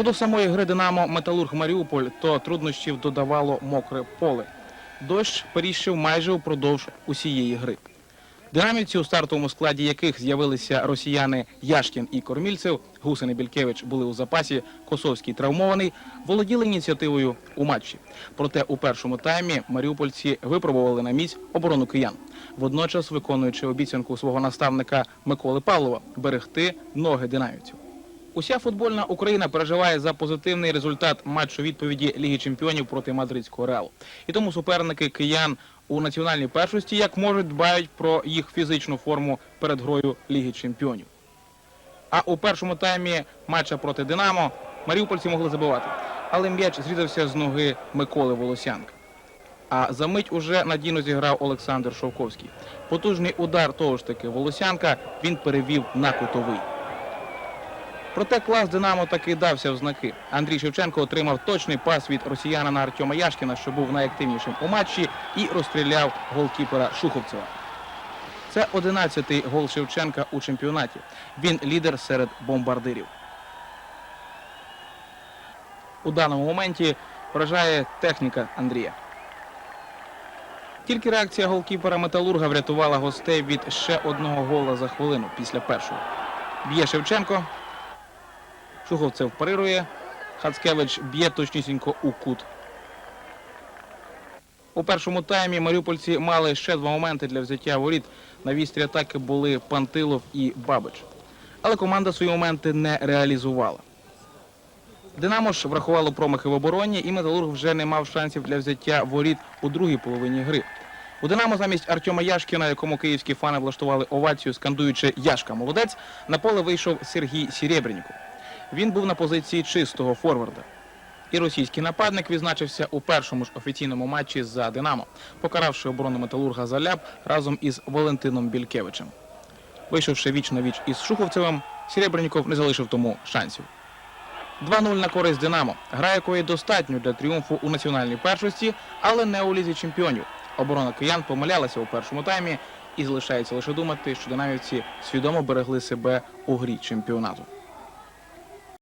Щодо самої гри Динамо Металург Маріуполь, то труднощів додавало мокре поле. Дощ періщив майже упродовж усієї гри. Динамівці, у стартовому складі яких з'явилися росіяни Яшкін і Кормільцев, Гусин і Бількевич були у запасі, Косовський травмований, володіли ініціативою у матчі. Проте у першому таймі маріупольці випробували на місць оборону киян, водночас виконуючи обіцянку свого наставника Миколи Павлова берегти ноги динамівців. Уся футбольна Україна переживає за позитивний результат матчу відповіді Ліги Чемпіонів проти мадридського Реалу. І тому суперники киян у національній першості як можуть дбають про їх фізичну форму перед грою Ліги Чемпіонів. А у першому таймі матча проти Динамо маріупольці могли забивати, але м'яч зрізався з ноги Миколи Волосянка. А за мить уже надійно зіграв Олександр Шовковський. Потужний удар того ж таки Волосянка він перевів на кутовий. Проте клас Динамо таки дався в знаки. Андрій Шевченко отримав точний пас від росіянина Артема Яшкіна, що був найактивнішим у матчі, і розстріляв голкіпера Шуховцева. Це 11-й гол Шевченка у чемпіонаті. Він лідер серед бомбардирів. У даному моменті вражає техніка Андрія. Тільки реакція голкіпера Металурга врятувала гостей від ще одного гола за хвилину після першого. Б'є Шевченко. Шуховцев парирує. Хацкевич б'є точнісінько у кут. У першому таймі маріупольці мали ще два моменти для взяття воріт. На вістрі атаки були Пантилов і Бабич. Але команда свої моменти не реалізувала. Динамо ж врахувало промахи в обороні, і Металург вже не мав шансів для взяття воріт у другій половині гри. У Динамо замість Артема Яшкіна, якому київські фани влаштували овацію, скандуючи Яшка молодець, на поле вийшов Сергій Сірєбрініков. Він був на позиції чистого форварда. І російський нападник відзначився у першому ж офіційному матчі за Динамо, покаравши оборону металурга Заляп разом із Валентином Бількевичем. Вийшовши віч на віч із Шуховцевим, Сіребренніков не залишив тому шансів. 2-0 на користь Динамо, гра якої достатньо для тріумфу у національній першості, але не у лізі чемпіонів. Оборона киян помилялася у першому таймі і залишається лише думати, що динамівці свідомо берегли себе у грі чемпіонату.